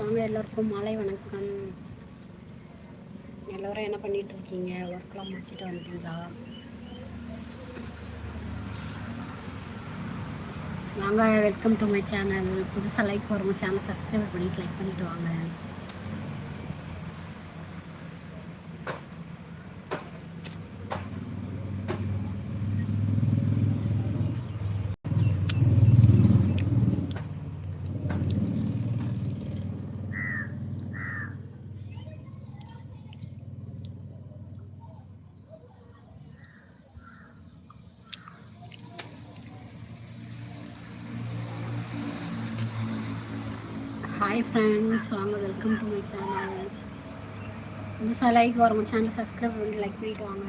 வாங்க எல்லோருக்கும் மாலை வணக்கம். எல்லோரும் என்ன பண்ணிட்டு இருக்கீங்க ஒர்க்லாம் முடிச்சுட்டு வந்துட்டீங்களா? வாங்க வெல்கம் டு மை சேனல் புதுசாக லைக் போகிறவங்க சேனல் சப்ஸ்கிரைப் பண்ணிட்டு லைக் பண்ணிட்டு வாங்க ஹாய் ஃப்ரெண்ட்ஸ் வாங்க வெல்கம் டு மை சேனல் புதுசாக லைக் வரவங்க சேனல் சப்ஸ்கிரைப் பண்ணி லைக் பண்ணிட்டு வாங்க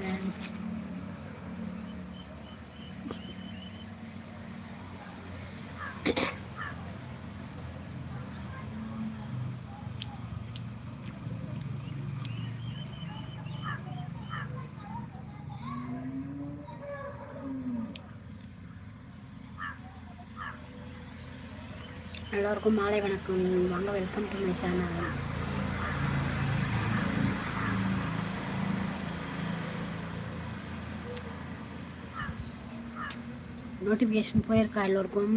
எல்லோருக்கும் மாலை வணக்கம். வாங்க welcome to my channel notification போயிருக்கா எல்லோருக்கும்?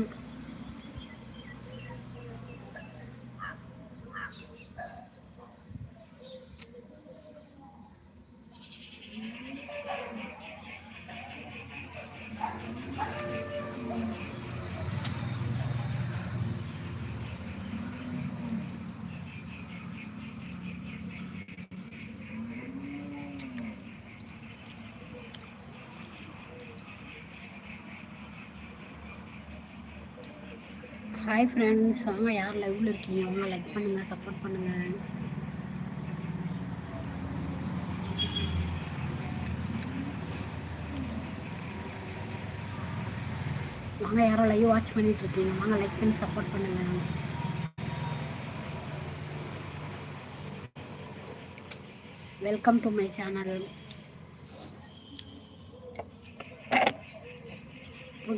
ஹாய் ஃப்ரெண்ட்ஸ் வாங்க யார் லைவில் இருக்கீங்க? அவங்க லைக் பண்ணுங்கள் சப்போர்ட் பண்ணுங்கள் வாங்க யாரோ லைவ் வாட்ச் பண்ணிட்டு இருக்கீங்க. வாங்க லைக் பண்ணி சப்போர்ட் பண்ணுங்கள் வெல்கம் டு மை சேனல்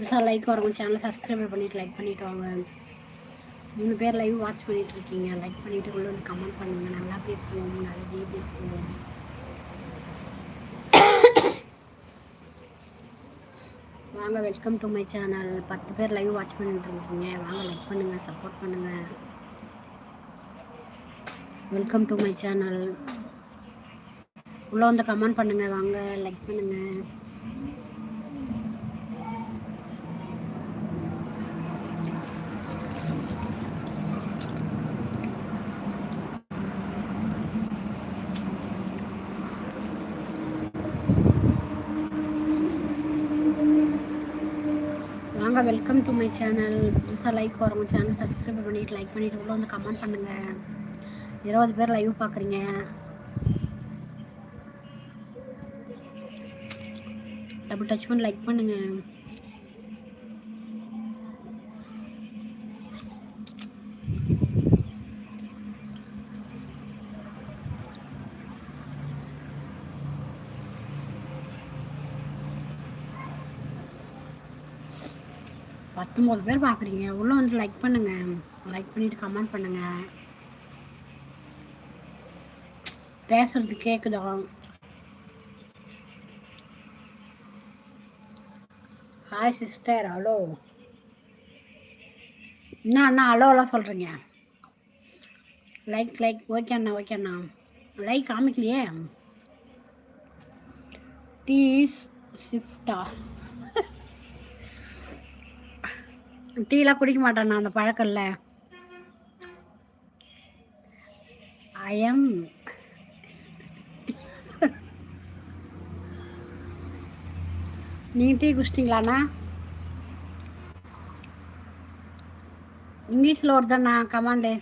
புதுசாக லைக் வரவங்க சேனலை சப்ஸ்கிரைப் பண்ணிவிட்டு லைக் பண்ணிட்டு வாங்க மூணு பேர் லைவ் வாட்ச் பண்ணிகிட்டு இருக்கீங்க. லைக் பண்ணிவிட்டு உள்ள வந்து கமெண்ட் பண்ணுங்க. நல்லா பேசுவோம். நல்லதே பேசுவோம். வாங்க வெல்கம் டு மை சேனல் பத்து பேர் லைவ் வாட்ச் பண்ணிட்டு இருக்கீங்க. வாங்க லைக் பண்ணுங்கள் சப்போர்ட் பண்ணுங்கள் வெல்கம் டு மை சேனல் உள்ளே வந்து கமெண்ட் பண்ணுங்கள் வாங்க லைக் பண்ணுங்கள் வாங்க வெல்கம் டு மை சேனல் புதுசாக லைக் வரவங்க சேனல் சப்ஸ்கிரைப் பண்ணிட்டு லைக் பண்ணிவிட்டு உள்ள வந்து கமெண்ட் பண்ணுங்கள் இருபது பேர் லைவ் பார்க்குறீங்க. டபுள் டச் பண்ணி லைக் பண்ணுங்கள் பத்தொம்பது பேர் பார்க்குறீங்க உள்ளே வந்து லைக் பண்ணுங்கள் லைக் பண்ணிவிட்டு கமெண்ட் பண்ணுங்கள் பேசுறது கேட்குதா ஹாய் சிஸ்டர் ஹலோ என்ன அண்ணா ஹலோலாம் சொல்கிறீங்க லைக் லைக் ஓகே அண்ணா ஓகே அண்ணா. லைக் காமிக்கலையே? டீ ஷிஃப்டா டீலாம் குடிக்க மாட்டேன் அந்த பழக்கம் இல்லை ஐஎம் நீங்கள் டீ குடிச்சிட்டிங்களாண்ணா? இங்கிலீஷில் வருதாண்ணா கமாண்டு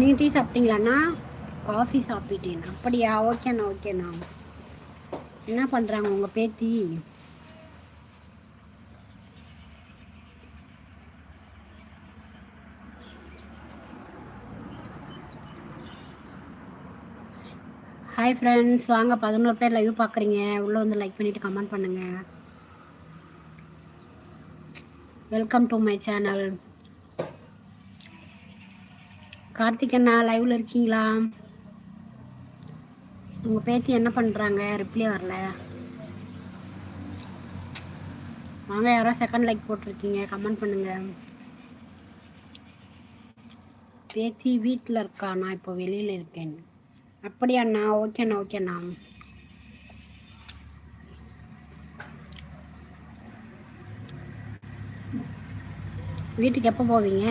நீங்கள் டீ சாப்பிட்டீங்களாண்ணா? காஃபி சாப்பிட்டேன். அப்படியா? ஓகேண்ணா ஓகேண்ணா. என்ன பண்ணுறாங்க உங்கள் பேத்தி? ஹாய் ஃப்ரெண்ட்ஸ் வாங்க பதினோரு பேர் லைவ் பார்க்குறீங்க. உள்ளே வந்து லைக் பண்ணிவிட்டு கமெண்ட் பண்ணுங்கள் welcome to my channel Karthik அண்ணா லைவில் இருக்கீங்களா? உங்கள் பேத்தி என்ன பண்ணுறாங்க ரிப்ளை வரல. வாங்க யாரோ செகண்ட் லைக் போட்டிருக்கீங்க. கமெண்ட் பண்ணுங்கள் பேத்தி வீட்டில் இருக்கா? நான் இப்போ வெளியில் இருக்கேன். அப்படியாண்ணா ஓகேண்ணா ஓகேண்ணா வீட்டுக்கு எப்போ போவீங்க?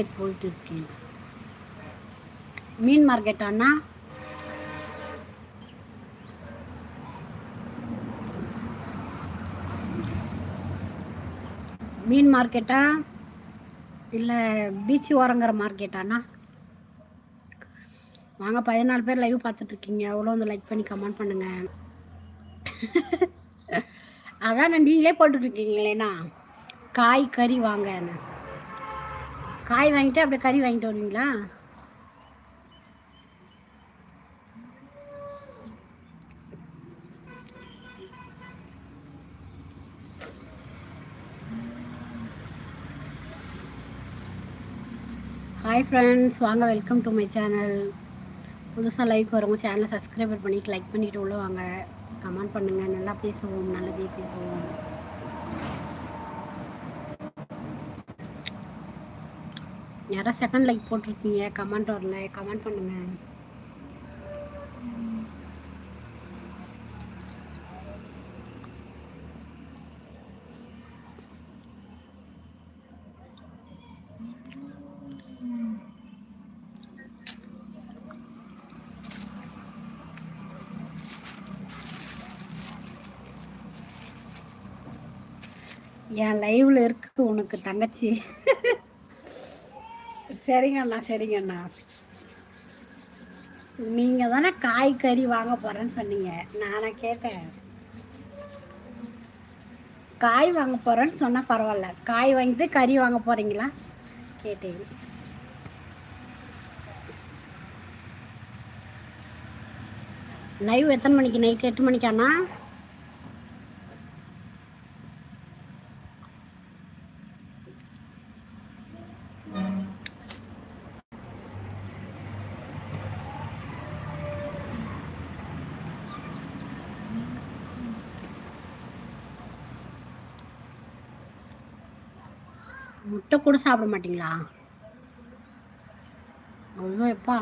மார்க்கெட் போயிட்டு இருக்கேன் மீன் மார்க்கெட் அண்ணா? மீன் மார்க்கெட்டா இல்லை பீச் ஓரங்கிற மார்க்கெட்டாண்ணா வாங்க பதினாலு பேர் லைவ் பார்த்துட்ருக்கீங்க அவ்வளோ வந்து லைக் பண்ணி கமெண்ட் பண்ணுங்கள் அதான் நீங்களே போட்டுட்ருக்கீங்களேண்ணா காய் கறி வாங்க காய் வாங்கிட்டு அப்படியே கறி வாங்கிட்டு வருவீங்களா? ஹாய் ஃப்ரெண்ட்ஸ் வாங்க வெல்கம் டு மை சேனல் புதுசாக லைக் வரவங்க சேனலை சப்ஸ்கிரைபர் பண்ணிவிட்டு லைக் பண்ணிவிட்டு உள்ள வாங்க. கமெண்ட் பண்ணுங்கள் நல்லா பேசுவோம் நல்லதே பேசுவோம். யாரோ செகண்ட் லைக் போட்டிருக்கீங்க கமெண்ட் வரல. கமெண்ட் பண்ணுங்கள் என் லைவ்ல இருக்கு உனக்கு தங்கச்சி. சரிங்கண்ணா சரிங்கண்ணா. நீங்கள் தானே காய்கறி வாங்க போகிறேன்னு சொன்னீங்க. நானே கேட்டேன். காய் வாங்க போகிறேன்னு சொன்னால் பரவாயில்ல. காய் வாங்கிட்டு கறி வாங்க போகிறீங்களா கேட்டேன். லைவ் எத்தனை மணிக்கு? நைட் எட்டு மணிக்காண்ணா? முட்டை கூட சாப்பிட மாட்டிங்களா? அவ்வளோ எப்பா.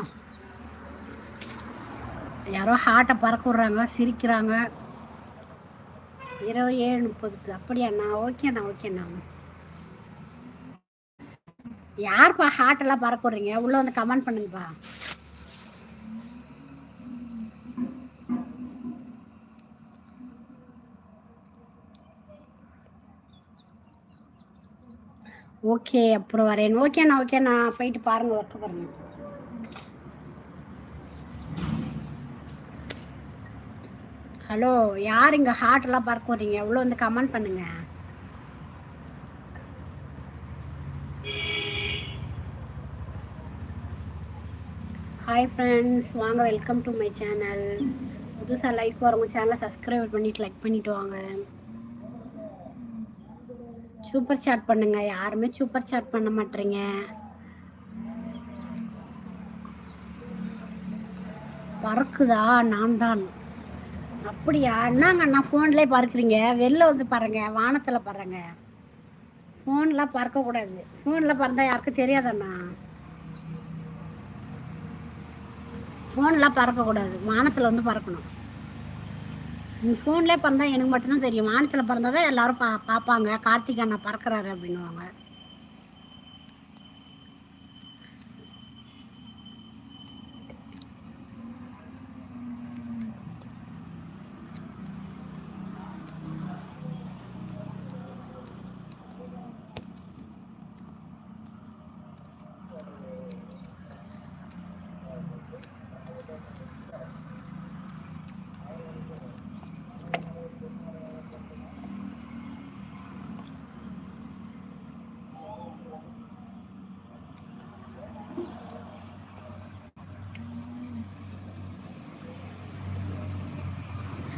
யாரோ ஹார்ட்டை பறக்க விட்றாங்க சிரிக்கிறாங்க. இருபது ஏழு முப்பதுக்கு. அப்படியாண்ணா. ஓகேண்ணா ஓகேண்ணா யார்ப்பா ஹார்ட்டெல்லாம் பறக்க விட்றீங்க? உள்ளே வந்து கமெண்ட் பண்ணுங்கப்பா. ஓகே அப்புறம் வரேன் ஓகேண்ணா ஓகேண்ணா போயிட்டு பாருங்கள் ஒர்க்கு பாருங்க. ஹலோ யார் இங்கே ஹார்ட்லாம் பார்க்க போகிறீங்க எவ்வளோ வந்து கமெண்ட் பண்ணுங்க. ஹாய் ஃப்ரெண்ட்ஸ் வாங்க வெல்கம் டு மை சேனல் புதுசாக லைக் வரவங்க சேனலை சப்ஸ்கிரைப் பண்ணிவிட்டு லைக் பண்ணிவிட்டு வாங்க. சூப்பர் சாட் பண்ணுங்க. யாருமே சூப்பர் சாட் பண்ண மாட்டீங்க. பறக்குதா? நான் தான். அப்படியா? என்னங்க நான் ஃபோன்லேயே பறக்குறீங்க? வெளில வந்து பாருங்க வானத்தில் பாருங்க ஃபோன்லாம் பறக்கக்கூடாது. ஃபோனில் பறந்தால் யாருக்கும் தெரியாதண்ணா ஃபோன்லாம் பறக்கக்கூடாது. வானத்தில் வந்து பறக்கணும். ஃபோன்லேயே பிறந்தா எனக்கு மட்டும்தான் தெரியும். வானத்தில் பிறந்தா தான் எல்லோரும் பா பார்ப்பாங்க. கார்த்திக் அண்ணா பறக்கிறாரு அப்படின்வாங்க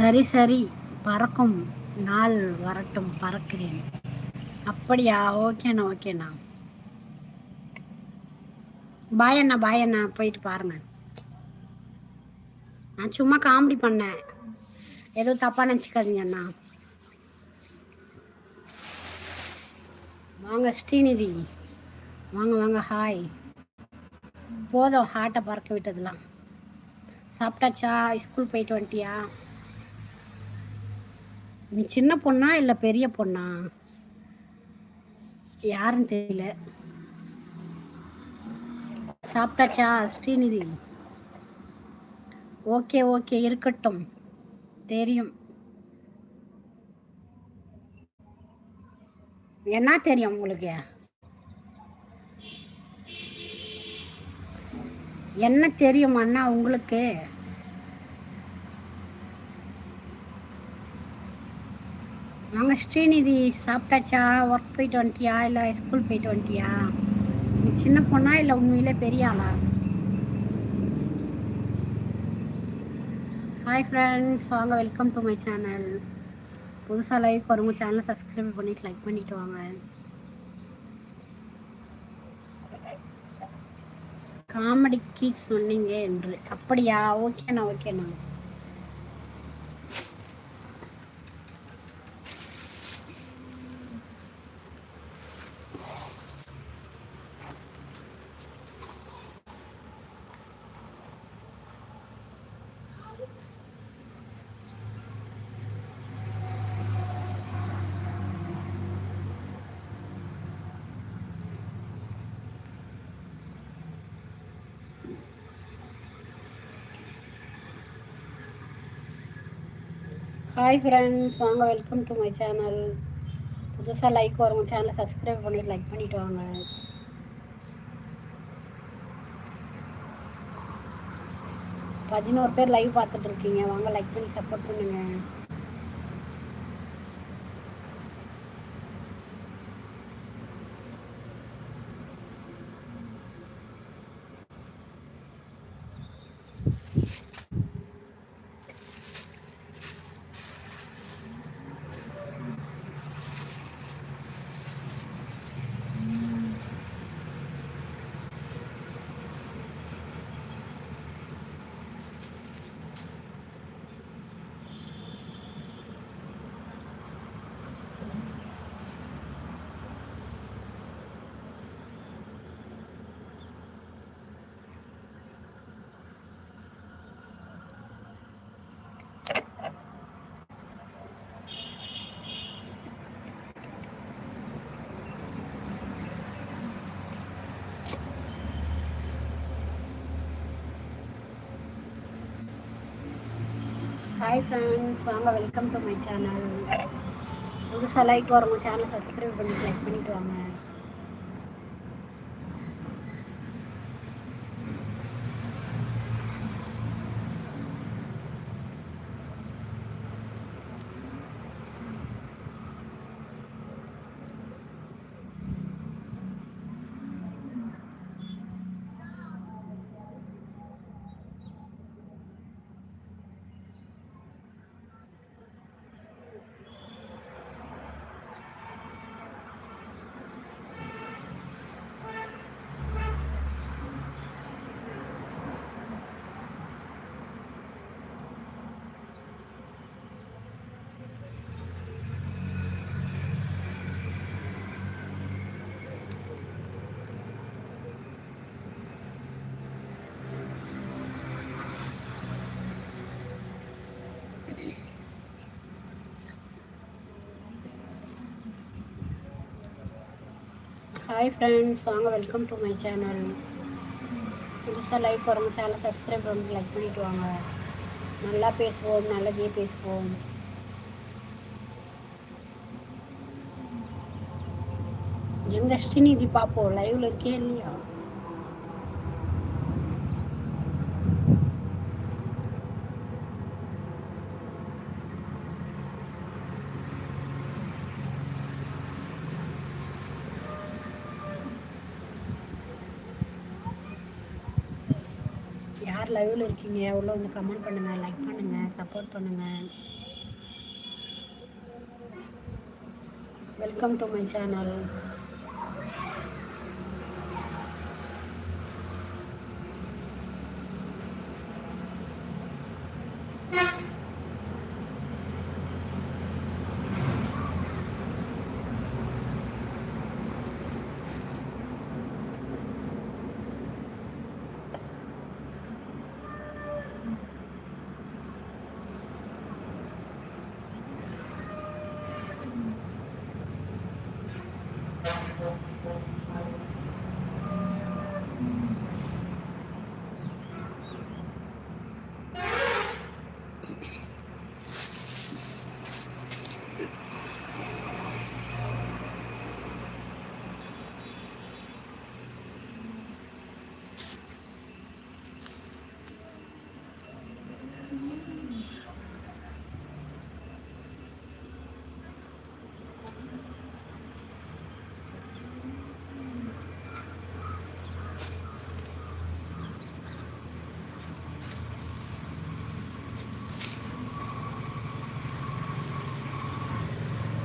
சரி சரி பறக்கும். நாள் வரட்டும் பறக்கிறேன். அப்படியா? ஓகேண்ணா ஓகேண்ணா. பாய் அண்ணா பாய் அண்ணா. போயிட்டு பாருங்க. நான் சும்மா காமெடி பண்ணேன். எதுவும் தப்பாக நினச்சிக்காதீங்க அண்ணா. வாங்க ஸ்ரீநிதி. வாங்க வாங்க ஹாய் போதும் ஹார்ட்டை பறக்க விட்டதுலாம் சாப்பிட்டாச்சா? ஸ்கூல் போயிட்டு வந்துட்டியா? நீ சின்ன பொண்ணா இல்லை பெரிய பொண்ணா? யாருன்னு தெரியல. சாப்பிட்டாச்சா ஸ்ரீநிதி? ஓகே ஓகே இருக்கட்டும். தெரியும். என்ன தெரியும் உங்களுக்கு? என்ன தெரியும் அண்ணா உங்களுக்கு? வாங்க ஸ்ரீநிதி சாப்பிட்டாச்சா? ஒர்க் போயிட்டு வந்துட்டியா? இல்லை ஸ்கூல் போயிட்டு வந்துட்டியா? நீ சின்ன பொண்ணா இல்லை உண்மையிலே பெரிய ஆளா? ஹாய் ஃப்ரெண்ட்ஸ் வாங்க வெல்கம் டு மை சேனல் புதுசாக லைவ் வருங்க சேனலை சப்ஸ்கிரைப் பண்ணிட்டு லைக் பண்ணிட்டு வாங்க. காமெடி கீஸ் சொன்னீங்க என்று. அப்படியா? ஓகேண்ணா ஓகேண்ணா ஹாய் ஃப்ரெண்ட்ஸ் வாங்க வெல்கம் டு மை சேனல் புதுசாக லைக் வரும் சேனலை சப்ஸ்கிரைப் பண்ணிட்டு லைக் பண்ணிட்டு வாங்க. பதினோரு பேர் லைவ் பார்த்துட்ருக்கீங்க வாங்க லைக் பண்ணி சப்போர்ட் பண்ணுங்கள் ஹாய் ஃப்ரெண்ட்ஸ் வாங்க வெல்கம் டு மை சேனல் புதுசாக லைக் வரவங்க சேனல் சப்ஸ்கிரைப் பண்ணிட்டு லைக் பண்ணிட்டு வாங்க. ஹாய் ஃப்ரெண்ட்ஸ் வாங்க வெல்கம் டு மை சேனல் புதுசாக லைக் வரவங்க சேனல் சப்ஸ்கிரைப் பண்ணி லைக் பண்ணிட்டு வாங்க. நல்லா பேசுவோம் நல்லதே பேசுவோம். எங்க ஸ்ரீநிதி பார்ப்போம் லைவில் இருக்கே இல்லையா யார் லைவில் இருக்கீங்க உள்ள வந்து கமெண்ட் பண்ணுங்கள் லைக் பண்ணுங்கள் சப்போர்ட் பண்ணுங்கள் welcome to my channel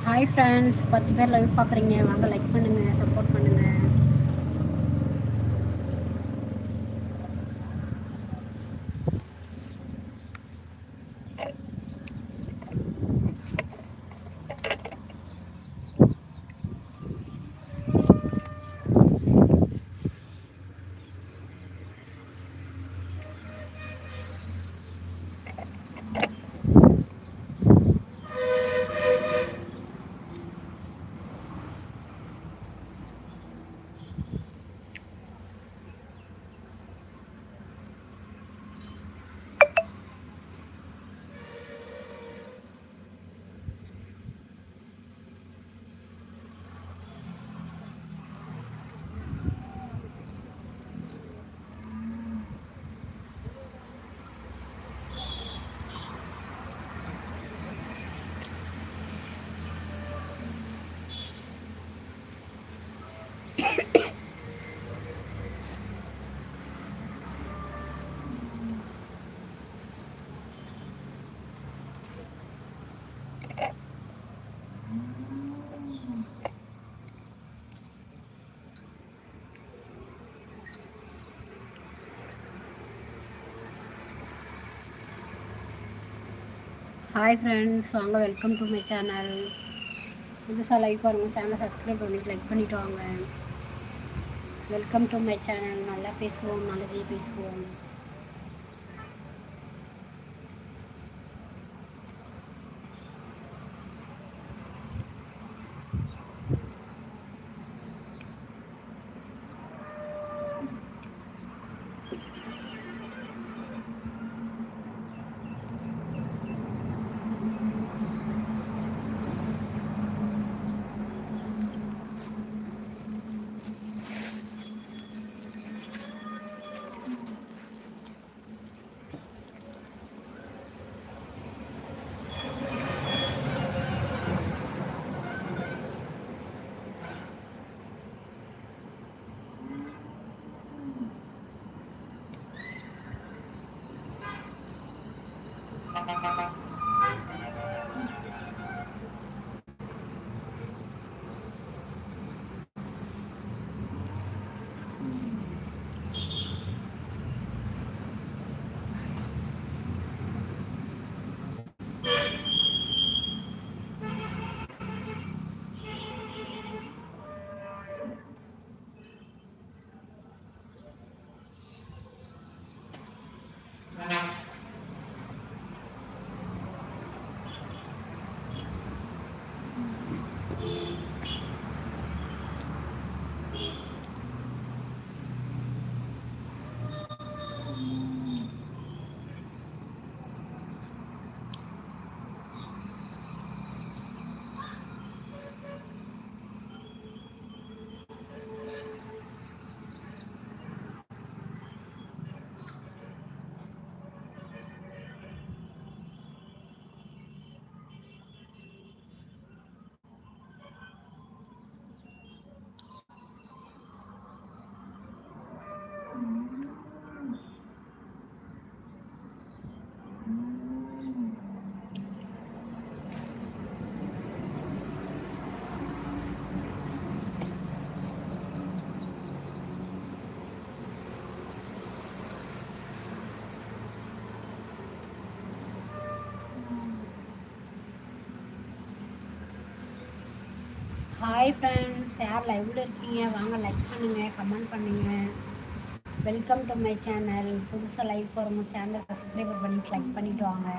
hi friends பத்து பேர் லைவ் பார்க்குறீங்க. வாங்க லைக் பண்ணுங்கள் சப்போர்ட் பண்ணுங்கள் ஹாய் ஃப்ரெண்ட்ஸ் வாங்க வெல்கம் டு மை சேனல் புதுசாக லைக் வரவங்க சேனலை சப்ஸ்கிரைப் பண்ணிட்டு லைக் பண்ணிவிட்டு வாங்க. வெல்கம் டு மை சேனல் நல்லா பேசுவோம் நல்லதே பேசுவோம். ஹாய் ஃப்ரெண்ட்ஸ் யார் லைவில் இருக்கீங்க? வாங்க லைக் பண்ணுங்கள் கமெண்ட் பண்ணுங்கள் வெல்கம் டு மை சேனல் புதுசாக லைவ் போகிறவங்க சேனல் சப்ஸ்கிரைபர் பண்ணி லைக் பண்ணிவிட்டு வாங்க.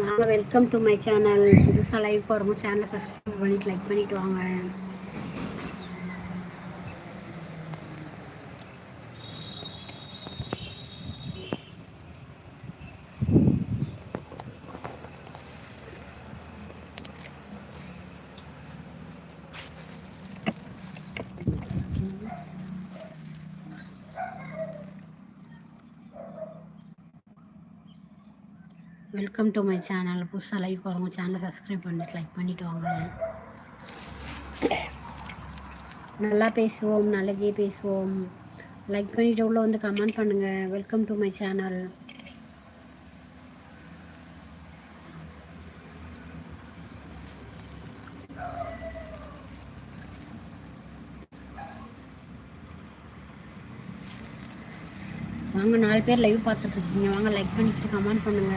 வாங்க வெல்கம் டு மை சேனல் புதுசாக லைவ் போகிறவங்க சேனலை சப்ஸ்கிரைப் பண்ணிவிட்டு லைக் பண்ணிட்டு வாங்க. வெல்கம் டு மை சேனல் புதுசாக லைக் வரவங்க சேனலை சப்ஸ்கிரைப் பண்ணிட்டு லைக் பண்ணிட்டு வாங்க. நல்லா பேசுவோம் நல்லதே பேசுவோம். லைக் பண்ணிட்டு உள்ள வந்து கமெண்ட் பண்ணுங்கள் வெல்கம் டு மை சேனல் வாங்க நாலு பேர் லைவ் பார்த்துட்டு இருக்கீங்க. வாங்க லைக் பண்ணிட்டு கமெண்ட் பண்ணுங்க.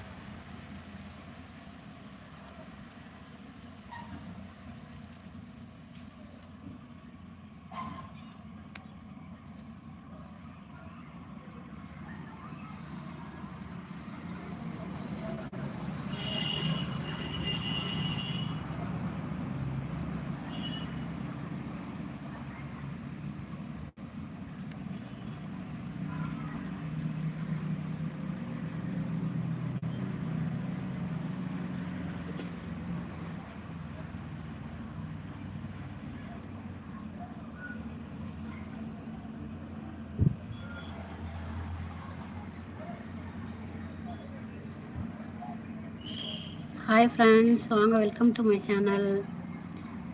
hi friends வாங்க வெல்கம் டு மை சேனல்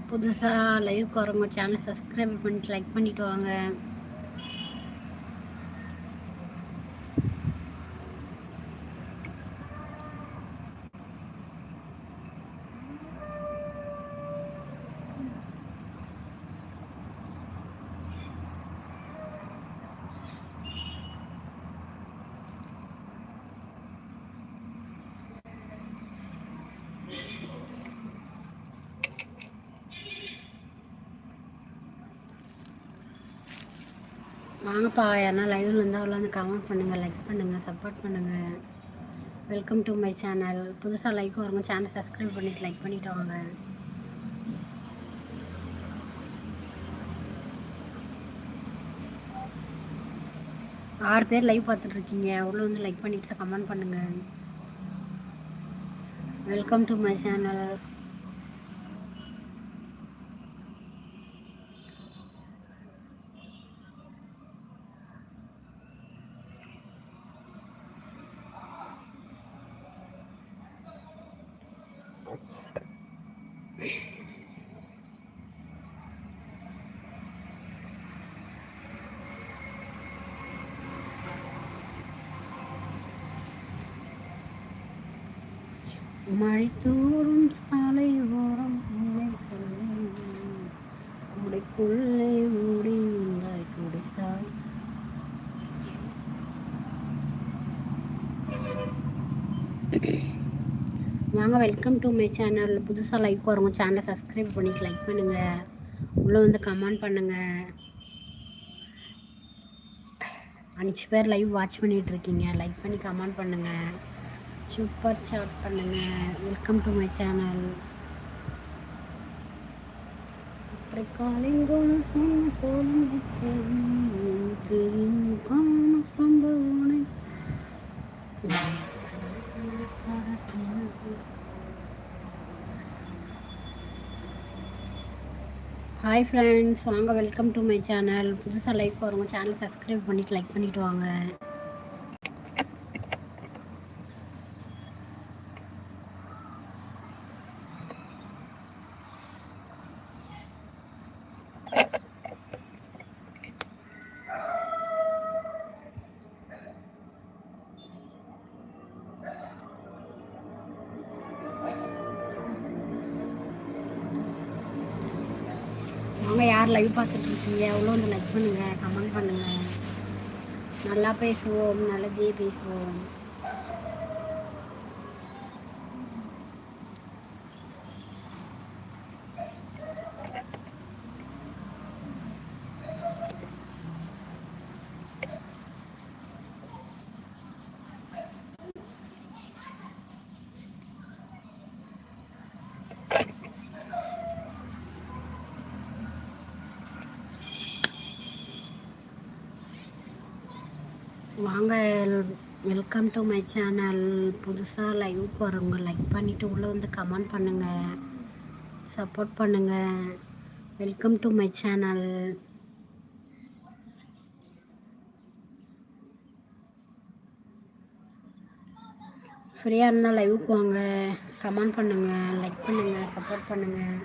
புதுசாக லைவ் வரவங்க சேனல் சப்ஸ்கிரைப் பண்ணிட்டு லைக் பண்ணிவிட்டு வாங்க. வாங்கப்பா யாருனா லைவில் இருந்தால் அவ்வளோ வந்து கமெண்ட் பண்ணுங்கள் லைக் பண்ணுங்கள் சப்போர்ட் பண்ணுங்கள் வெல்கம் டு மை சேனல் புதுசாக லைக் வருங்க சேனல் சப்ஸ்கிரைப் பண்ணிட்டு லைக் பண்ணிவிட்டு வாங்க. ஆறு பேர் லைவ் பார்த்துட்ருக்கீங்க. அவ்வளோ வந்து லைக் பண்ணிவிட்டு கமெண்ட் பண்ணுங்கள் வெல்கம் டு மை சேனல் சாலை ஓரம் உடைக்குள்ளே ஓடி நின்றாய் வாங்க வெல்கம் டு மை சேனல் புதுசாக லைக் வரவங்க சேனலை சப்ஸ்கிரைப் பண்ணிட்டு லைக் பண்ணுங்கள் உள்ளே வந்து கமெண்ட் பண்ணுங்கள் அஞ்சு பேர் லைவ் வாட்ச் பண்ணிகிட்ருக்கீங்க லைக் பண்ணி கமெண்ட் பண்ணுங்கள் சூப்பர் சாட் பண்ணுங்கள் வெல்கம் டு மை சேனல் அப்படி காலிங்கோல் சொன்ன போலும் சம்பவனை ஹாய் ஃப்ரெண்ட்ஸ் வாங்க வெல்கம் டு மை சேனல் புதுசாக லைக் வரவங்க சேனல் சப்ஸ்கிரைப் பண்ணிவிட்டு லைக் பண்ணிவிட்டு வாங்க. பேசுவோம் நல்லதே பேசுவோம். வாங்க. வெல்கம் டு மை சேனல் புதுசாக லைவுக்கு வரவங்க லைக் பண்ணிவிட்டு உள்ளே வந்து கமெண்ட் பண்ணுங்கள் சப்போர்ட் பண்ணுங்கள் வெல்கம் டு மை சேனல் ஃப்ரீயாக இருந்தால் லைவுக்கு வாங்க. கமெண்ட் பண்ணுங்கள் லைக் பண்ணுங்கள் சப்போர்ட் பண்ணுங்கள்